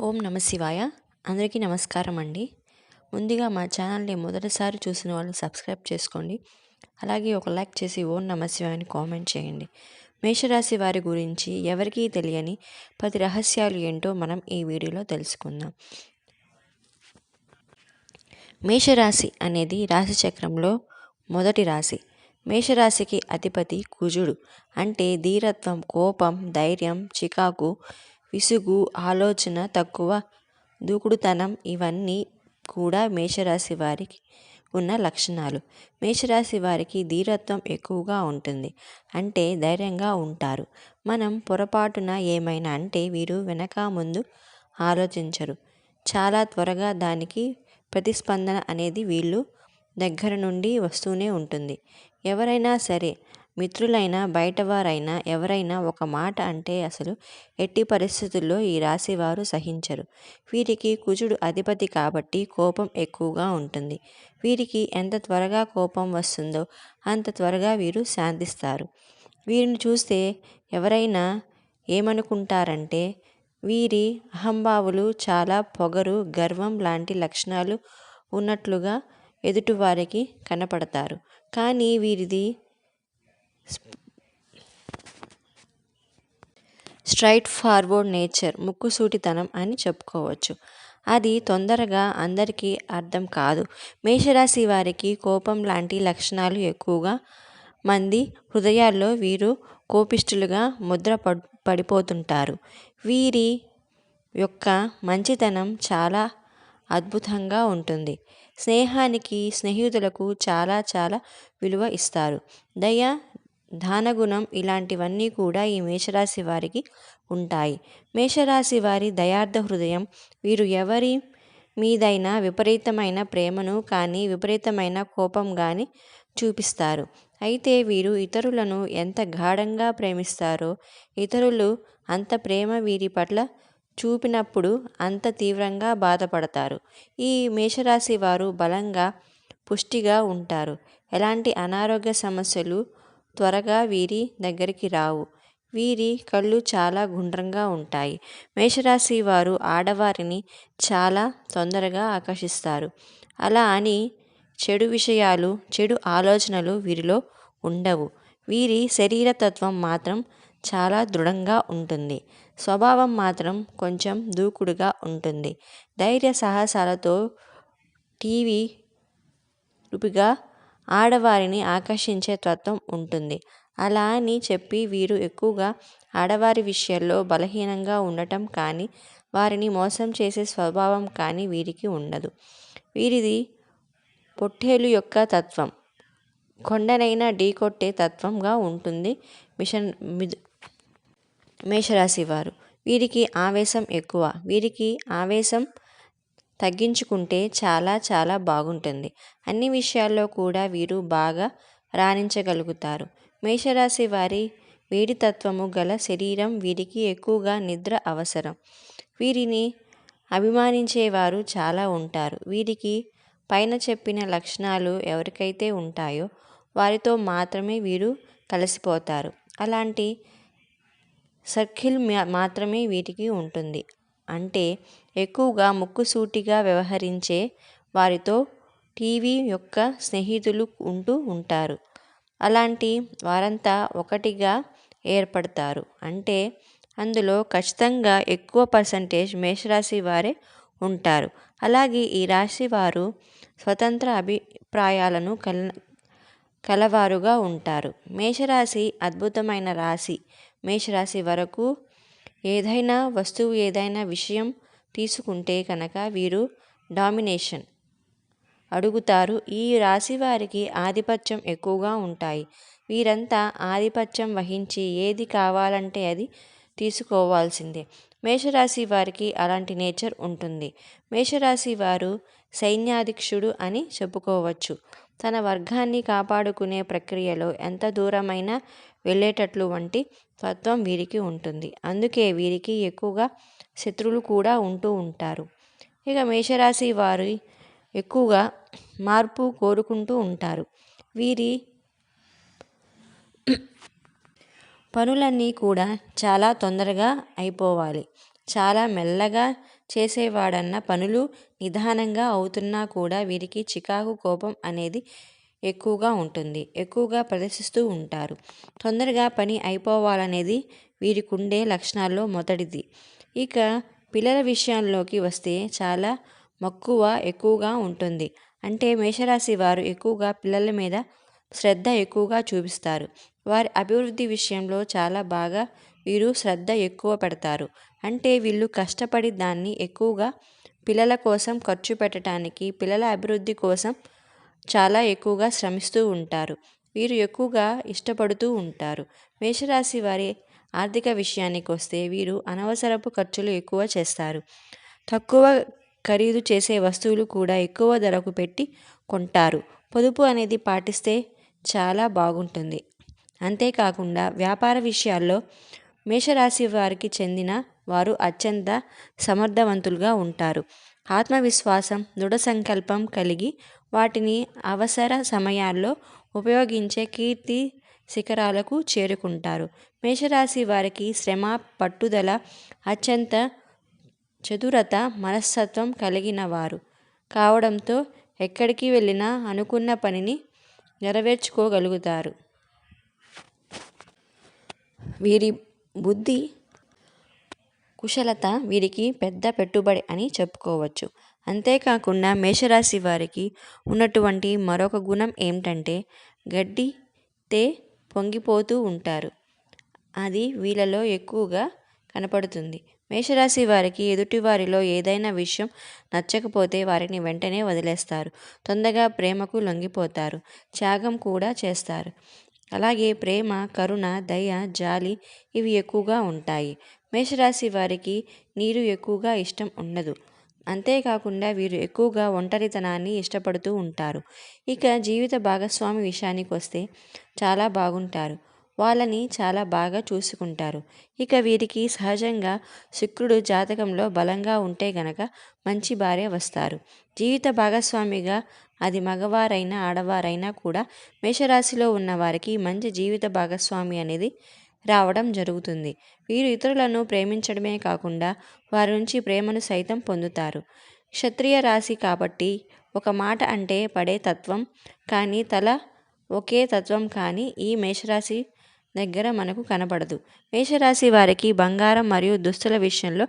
ఓం నమ శివాయ. అందరికీ నమస్కారం అండి. ముందుగా మా ఛానల్ని మొదటిసారి చూసిన వాళ్ళు సబ్స్క్రైబ్ చేసుకోండి. అలాగే ఒక లైక్ చేసి ఓం నమ శివాయని కామెంట్ చేయండి. మేషరాశి వారి గురించి ఎవరికీ తెలియని పది రహస్యాలు ఏంటో మనం ఈ వీడియోలో తెలుసుకుందాం. మేషరాశి అనేది రాశి చక్రంలో మొదటి రాశి. మేషరాశికి అధిపతి కుజుడు. అంటే ధీరత్వం కోపం ధైర్యం చికాకు విసుగు ఆలోచన తక్కువ దూకుడుతనం ఇవన్నీ కూడా మేషరాశి వారికి ఉన్న లక్షణాలు. మేషరాశి వారికి ధీరత్వం ఎక్కువగా ఉంటుంది. అంటే ధైర్యంగా ఉంటారు. మనం పొరపాటున ఏమైనా అంటే వీరు వెనక ముందు ఆలోచించరు. చాలా త్వరగా దానికి ప్రతిస్పందన అనేది వీళ్ళు దగ్గర నుండి వస్తూనే ఉంటుంది. ఎవరైనా సరే మిత్రులైనా బయటవారైనా ఎవరైనా ఒక మాట అంటే అసలు ఎట్టి పరిస్థితుల్లో ఈ రాశివారు సహించరు. వీరికి కుజుడు అధిపతి కాబట్టి కోపం ఎక్కువగా ఉంటుంది. వీరికి ఎంత త్వరగా కోపం వస్తుందో అంత త్వరగా వీరు శాంతిస్తారు. వీరిని చూస్తే ఎవరైనా ఏమనుకుంటారంటే వీరి అహంభావులు చాలా పొగరు గర్వం లాంటి లక్షణాలు ఉన్నట్లుగా ఎదుటివారికి కనపడతారు. కానీ వీరిది స్ట్రైట్ ఫార్వర్డ్ నేచర్ ముక్కుసూటితనం అని చెప్పుకోవచ్చు. అది తొందరగా అందరికీ అర్థం కాదు. మేషరాశి వారికి కోపం లాంటి లక్షణాలు ఎక్కువగా మంది హృదయాల్లో వీరు కోపిష్ఠులుగా ముద్ర పడిపోతుంటారు. వీరి యొక్క మంచితనం చాలా అద్భుతంగా ఉంటుంది. స్నేహానికి స్నేహితులకు చాలా చాలా విలువ ఇస్తారు. దయ దానగుణం ఇలాంటివన్నీ కూడా ఈ మేషరాశి వారికి ఉంటాయి. మేషరాశి వారి దయార్థ హృదయం వీరు ఎవరి మీదైనా విపరీతమైన ప్రేమను కానీ విపరీతమైన కోపం కానీ చూపిస్తారు. అయితే వీరు ఇతరులను ఎంత గాఢంగా ప్రేమిస్తారో ఇతరులు అంత ప్రేమ వీరి పట్ల చూపినప్పుడు అంత తీవ్రంగా బాధపడతారు. ఈ మేషరాశి వారు బలంగా పుష్టిగా ఉంటారు. ఎలాంటి అనారోగ్య సమస్యలు త్వరగా వీరి దగ్గరికి రావు. వీరి కళ్ళు చాలా గుండ్రంగా ఉంటాయి. మేషరాశి వారు ఆడవారిని చాలా తొందరగా ఆకర్షిస్తారు. అలా అని చెడు విషయాలు చెడు ఆలోచనలు వీరిలో ఉండవు. వీరి శరీరతత్వం మాత్రం చాలా దృఢంగా ఉంటుంది. స్వభావం మాత్రం కొంచెం దూకుడుగా ఉంటుంది. ధైర్య సాహసాలతో టీవీ రూపిగా ఆడవారిని ఆకర్షించే తత్వం ఉంటుంది. అలా అని చెప్పి వీరు ఎక్కువగా ఆడవారి విషయాల్లో బలహీనంగా ఉండటం కానీ వారిని మోసం చేసే స్వభావం కానీ వీరికి ఉండదు. వీరిది పొట్టేలు యొక్క తత్వం. కొండనైనా ఢీకొట్టే తత్వంగా ఉంటుంది మిషన్ మేషరాశి వారు. వీరికి ఆవేశం ఎక్కువ. వీరికి ఆవేశం తగ్గించుకుంటే చాలా చాలా బాగుంటుంది. అన్ని విషయాల్లో కూడా వీరు బాగా రాణించగలుగుతారు. మేషరాశి వారి వేడితత్వము గల శరీరం వీరికి ఎక్కువగా నిద్ర అవసరం. వీరిని అభిమానించేవారు చాలా ఉంటారు. వీరికి పైన చెప్పిన లక్షణాలు ఎవరికైతే ఉంటాయో వారితో మాత్రమే వీరు కలిసిపోతారు. అలాంటి సర్కిల్ మాత్రమే వీటికి ఉంటుంది. అంటే ఎక్కువగా ముక్కుసూటిగా వ్యవహరించే వారితో టీవీ యొక్క స్నేహితులు ఉంటూ ఉంటారు. అలాంటి వారంతా ఒకటిగా ఏర్పడతారు. అంటే అందులో ఖచ్చితంగా ఎక్కువ పర్సంటేజ్ మేషరాశి వారే ఉంటారు. అలాగే ఈ రాశి వారు స్వతంత్ర అభిప్రాయాలను కల కలవారుగా ఉంటారు. మేషరాశి అద్భుతమైన రాశి. మేషరాశి వరకు ఏదైనా వస్తువు ఏదైనా విషయం తీసుకుంటే కనుక వీరు డామినేషన్. అడుగుతారు ఈ రాశి వారికి ఆధిపత్యం ఎక్కువగా ఉంటాయి. వీరంతా ఆధిపత్యం వహించి ఏది కావాలంటే అది తీసుకోవాల్సిందే. మేషరాశి వారికి అలాంటి నేచర్ ఉంటుంది. మేషరాశి వారు సైన్యాధ్యక్షుడు అని చెప్పుకోవచ్చు. తన వర్గాన్ని కాపాడుకునే ప్రక్రియలో ఎంత దూరమైనా వెళ్ళేటట్లు వంటి తత్వం వీరికి ఉంటుంది. అందుకే వీరికి ఎక్కువగా శత్రువులు కూడా ఉంటూ ఉంటారు. ఇక మేషరాశి వారి ఎక్కువగా మార్పు కోరుకుంటూ ఉంటారు. వీరి పనులన్నీ కూడా చాలా తొందరగా అయిపోవాలి. చాలా మెల్లగా చేసేవాడన్న పనులు నిదానంగా అవుతున్నా కూడా వీరికి చికాకు కోపం అనేది ఎక్కువగా ఉంటుంది. ఎక్కువగా ప్రదర్శిస్తూ ఉంటారు. తొందరగా పని అయిపోవాలనేది వీరికుండే లక్షణాల్లో మొదటిది. ఇక పిల్లల విషయంలోకి వస్తే చాలా మక్కువ ఎక్కువగా ఉంటుంది. అంటే మేషరాశి వారు ఎక్కువగా పిల్లల మీద శ్రద్ధ ఎక్కువగా చూపిస్తారు. వారి అభివృద్ధి విషయంలో చాలా బాగా వీరు శ్రద్ధ ఎక్కువ పెడతారు. అంటే వీళ్ళు కష్టపడి దాన్ని ఎక్కువగా పిల్లల కోసం ఖర్చు పెట్టడానికి పిల్లల అభివృద్ధి కోసం చాలా ఎక్కువగా శ్రమిస్తూ ఉంటారు. వీరు ఎక్కువగా ఇష్టపడుతూ ఉంటారు. మేషరాశి వారి ఆర్థిక విషయానికి వస్తే వీరు అనవసరపు ఖర్చులు ఎక్కువ చేస్తారు. తక్కువ ఖరీదు చేసే వస్తువులు కూడా ఎక్కువ ధరకు పెట్టి కొంటారు. పొదుపు అనేది పాటిస్తే చాలా బాగుంటుంది. అంతేకాకుండా వ్యాపార విషయాల్లో మేషరాశి వారికి చెందిన వారు అత్యంత సమర్థవంతులుగా ఉంటారు. ఆత్మవిశ్వాసం దృఢ సంకల్పం కలిగి వాటిని అవసర సమయాల్లో ఉపయోగించే కీర్తి శిఖరాలకు చేరుకుంటారు. మేషరాశి వారికి శ్రమ పట్టుదల అత్యంత చతురత మనస్తత్వం కలిగిన వారు కావడంతో ఎక్కడికి వెళ్ళినా అనుకున్న పనిని నెరవేర్చుకోగలుగుతారు. వీరి బుద్ధి కుశలత వీరికి పెద్ద పెట్టుబడి అని చెప్పుకోవచ్చు. అంతేకాకుండా మేషరాశి వారికి ఉన్నటువంటి మరొక గుణం ఏమిటంటే గడ్డితే పొంగిపోతూ ఉంటారు. అది వీళ్ళలో ఎక్కువగా కనపడుతుంది. మేషరాశి వారికి ఎదుటివారిలో ఏదైనా విషయం నచ్చకపోతే వారిని వెంటనే వదిలేస్తారు. తొందరగా ప్రేమకు లొంగిపోతారు. త్యాగం కూడా చేస్తారు. అలాగే ప్రేమ కరుణ దయ జాలి ఇవి ఎక్కువగా ఉంటాయి. మేషరాశి వారికి నీరు ఎక్కువగా ఇష్టం ఉండదు. అంతేకాకుండా వీరు ఎక్కువగా ఒంటరితనాన్ని ఇష్టపడుతూ ఉంటారు. ఇక జీవిత భాగస్వామి విషయానికి వస్తే చాలా బాగుంటారు. వాళ్ళని చాలా బాగా చూసుకుంటారు. ఇక వీరికి సహజంగా శుక్రుడు జాతకంలో బలంగా ఉంటే గనక మంచి భార్య వస్తారు. జీవిత భాగస్వామిగా అది మగవారైనా ఆడవారైనా కూడా మేషరాశిలో ఉన్న వారికి మంచి జీవిత భాగస్వామి అనేది రావడం జరుగుతుంది. వీరు ఇతరులను ప్రేమించడమే కాకుండా వారి నుంచి ప్రేమను సైతం పొందుతారు. క్షత్రియ రాశి కాబట్టి ఒక మాట అంటే పడే తత్వం కానీ తల ఒకే తత్వం కానీ ఈ మేషరాశి దగ్గర మనకు కనబడదు. మేషరాశి వారికి బంగారం మరియు దుస్తుల విషయంలో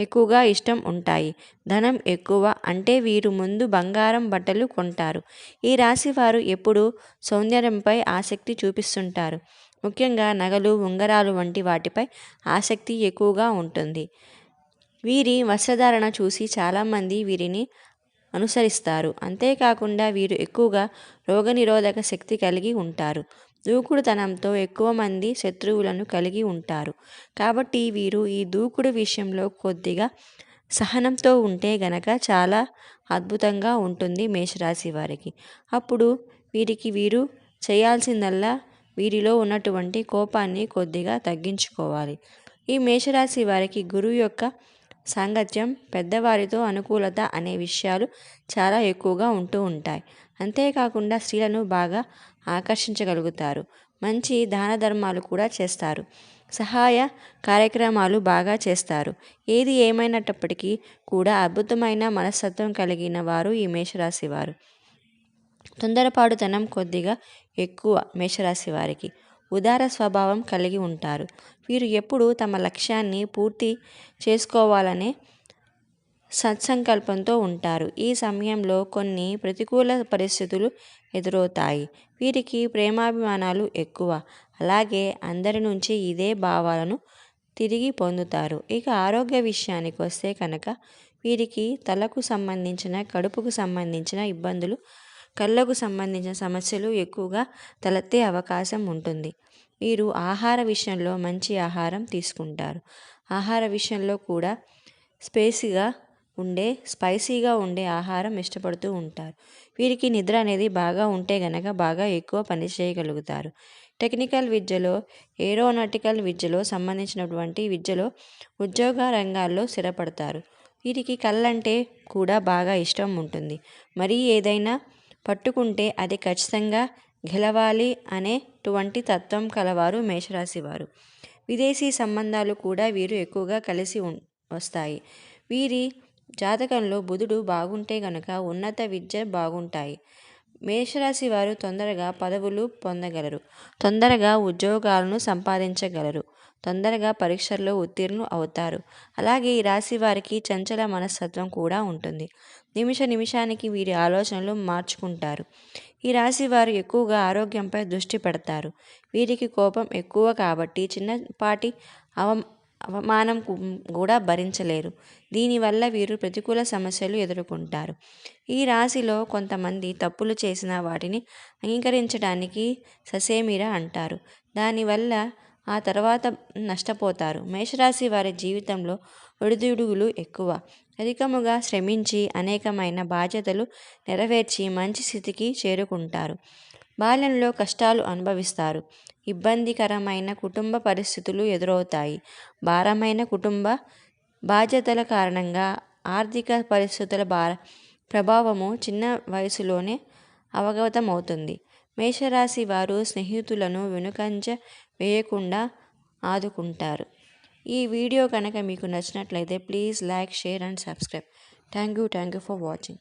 ఎక్కువగా ఇష్టం ఉంటాయి. ధనం ఎక్కువ అంటే వీరు ముందు బంగారం బట్టలు కొంటారు. ఈ రాశి వారు ఎప్పుడూ సౌందర్యంపై ఆసక్తి చూపిస్తుంటారు. ముఖ్యంగా నగలు ఉంగరాలు వంటి వాటిపై ఆసక్తి ఎక్కువగా ఉంటుంది. వీరి వస్త్రధారణ చూసి చాలామంది వీరిని అనుసరిస్తారు. అంతేకాకుండా వీరు ఎక్కువగా రోగనిరోధక శక్తి కలిగి ఉంటారు. దూకుడుతనంతో ఎక్కువ మంది శత్రువులను కలిగి ఉంటారు. కాబట్టి వీరు ఈ దూకుడు విషయంలో కొద్దిగా సహనంతో ఉంటే గనక చాలా అద్భుతంగా ఉంటుంది మేషరాశి వారికి. అప్పుడు వీరికి వీరు చేయాల్సిందల్లా వీరిలో ఉన్నటువంటి కోపాన్ని కొద్దిగా తగ్గించుకోవాలి. ఈ మేషరాశి వారికి గురువు యొక్క సాంగత్యం పెద్దవారితో అనుకూలత అనే విషయాలు చాలా ఎక్కువగా ఉంటూ ఉంటాయి. అంతేకాకుండా స్త్రీలను బాగా ఆకర్షించగలుగుతారు. మంచి దాన ధర్మాలు కూడా చేస్తారు. సహాయ కార్యక్రమాలు బాగా చేస్తారు. ఏది ఏమైనప్పటికీ కూడా అద్భుతమైన మనస్తత్వం కలిగిన వారు ఈ మేషరాశి వారు. తొందరపాటుతనం కొద్దిగా ఎక్కువ మేషరాశి వారికి. ఉదార స్వభావం కలిగి ఉంటారు. వీరు ఎప్పుడూ తమ లక్ష్యాన్ని పూర్తి చేసుకోవాలనే సత్సంకల్పంతో ఉంటారు. ఈ సమయంలో కొన్ని ప్రతికూల పరిస్థితులు ఎదురవుతాయి. వీరికి ప్రేమాభిమానాలు ఎక్కువ. అలాగే అందరి నుంచి ఇదే భావాలను తిరిగి పొందుతారు. ఇక ఆరోగ్య విషయానికి వస్తే కనుక వీరికి తలకు సంబంధించిన కడుపుకు సంబంధించిన ఇబ్బందులు కళ్ళకు సంబంధించిన సమస్యలు ఎక్కువగా తలెత్తే అవకాశం ఉంటుంది. వీరు ఆహార విషయంలో మంచి ఆహారం తీసుకుంటారు. ఆహార విషయంలో కూడా స్పేసీగా ఉండే స్పైసీగా ఉండే ఆహారం ఇష్టపడుతూ ఉంటారు. వీరికి నిద్ర అనేది బాగా ఉంటే గనక బాగా ఎక్కువ పని చేయగలుగుతారు. టెక్నికల్ విద్యలో ఏరోనాటికల్ విద్యలో సంబంధించినటువంటి విద్యలో ఉద్యోగ రంగాల్లో స్థిరపడతారు. వీరికి కళ్ళంటే కూడా బాగా ఇష్టం ఉంటుంది. మరి ఏదైనా పట్టుకుంటే అది ఖచ్చితంగా గెలవాలి అనేటువంటి తత్వం కలవారు మేషరాశి వారు విదేశీ సంబంధాలు కూడా వీరు ఎక్కువగా కలిసి వస్తాయి. వీరి జాతకంలో బుధుడు బాగుంటే గనక ఉన్నత విద్య బాగుంటాయి. మేషరాశి వారు తొందరగా పదవులు పొందగలరు. తొందరగా ఉద్యోగాలను సంపాదించగలరు. తొందరగా పరీక్షల్లో ఉత్తీర్ణులు అవుతారు. అలాగే ఈ రాశి వారికి చంచల మనస్తత్వం కూడా ఉంటుంది. నిమిష నిమిషానికి వీరి ఆలోచనలు మార్చుకుంటారు. ఈ రాశి వారు ఎక్కువగా ఆరోగ్యంపై దృష్టి పెడతారు. వీరికి కోపం ఎక్కువ కాబట్టి చిన్నపాటి అవ అవమానం కూడా భరించలేరు. దీనివల్ల వీరు ప్రతికూల సమస్యలు ఎదుర్కొంటారు. ఈ రాశిలో కొంతమంది తప్పులు చేసిన వాటిని అంగీకరించడానికి ససేమిరా అంటారు. దానివల్ల ఆ తర్వాత నష్టపోతారు. మేషరాశి వారి జీవితంలో ఒడిదుడుగులు ఎక్కువ. అధికముగా శ్రమించి అనేకమైన బాధ్యతలు నెరవేర్చి మంచి స్థితికి చేరుకుంటారు. బాల్యంలో కష్టాలు అనుభవిస్తారు. ఇబ్బందికరమైన కుటుంబ పరిస్థితులు ఎదురవుతాయి. భారమైన కుటుంబ బాధ్యతల కారణంగా ఆర్థిక పరిస్థితుల భార ప్రభావము చిన్న వయసులోనే అవగతమవుతుంది. మేషరాశి వారు స్నేహితులను వెనుకంజ వేయకుండా ఆదుకుంటారు. ఈ వీడియో కనుక మీకు నచ్చినట్లయితే please like share and subscribe. Thank you thank you for watching.